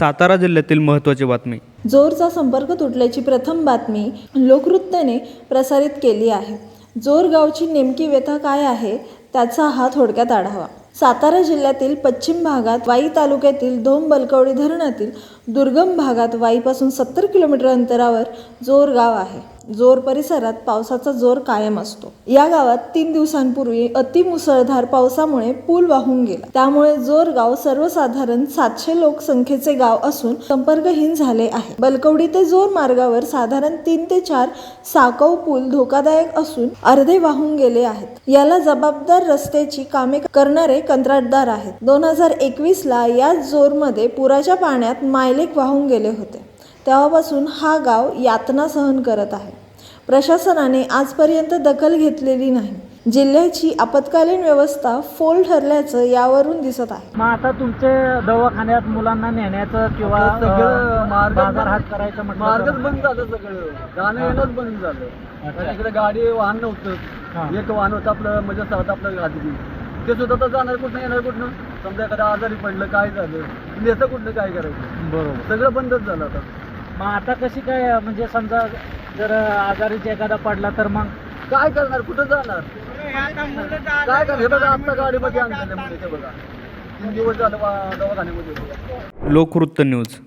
सातारा जिल्ह्यातील महत्त्वाची बातमी. जोरचा संपर्क तुटल्याची प्रथम बातमी लोकवृत्तने प्रसारित केली आहे. जोर गावची नेमकी व्यथा काय आहे त्याचा हा थोडक्यात आढावा. सातारा जिल्ह्यातील पश्चिम भागात वाई तालुक्यातील धोम बलकवडी धरणातील दुर्गम भागात वाईपासून सत्तर किलोमीटर अंतरावर जोर गाव आहे. जोर परिसरात पावसाचा जोर कायम असतो. या गावात तीन दिवसांपूर्वी अतिमुसळधार पावसामुळे पूल वाहून गेला. त्यामुळे जोर गाव सर्वसाधारण सातशे लोकसंख्येचे गाव असून संपर्कहीन झाले आहे. बलकवडी ते जोर मार्गावर साधारण तीन ते चार साकव पूल धोकादायक असून अर्धे वाहून गेले आहेत. याला जबाबदार रस्त्याची कामे करणारे कंत्राटदार आहेत. दोन हजार एकवीस ला याच जोरमध्ये पुराच्या पाण्यात मायलेक वाहून गेले होते. तेव्हापासून हा गाव यातना सहन करत आहे. प्रशासनाने आजपर्यंत दखल घेतलेली नाही. जिल्ह्याची आपत्कालीन व्यवस्था फोल ठरल्याचं यावरून दिसत आहे. मग आता तुमचे दवाखान्यात मुलांना नेण्याचं किंवा सगळं मार्ग बाजार हात करायचं मार्गच बंद झालं सगळं. जाणं येणंच बंद झालं. इकडे गाडी वाहन हा. नव्हतं एक वाहन होतं आपलं म्हणजे होतं आपलं गाडी ते सुद्धा तर जाणार कुठनं येणार कुठनं? समजा एखादा आजारी पडलं काय झालं? नेतं कुठनं काय करायचं? बरोबर. सगळं बंदच झालं आता. मग आता कशी काय म्हणजे समजा जर आजारीच एखादा पडला तर मग काय करणार? कुठं जाणार? काय करणार? हे बघा आता गाडीमध्ये आणलेलं म्हणजे ते बघा. तीन दिवस झालं दवाखान्यामध्ये. लोकवृत्त न्यूज.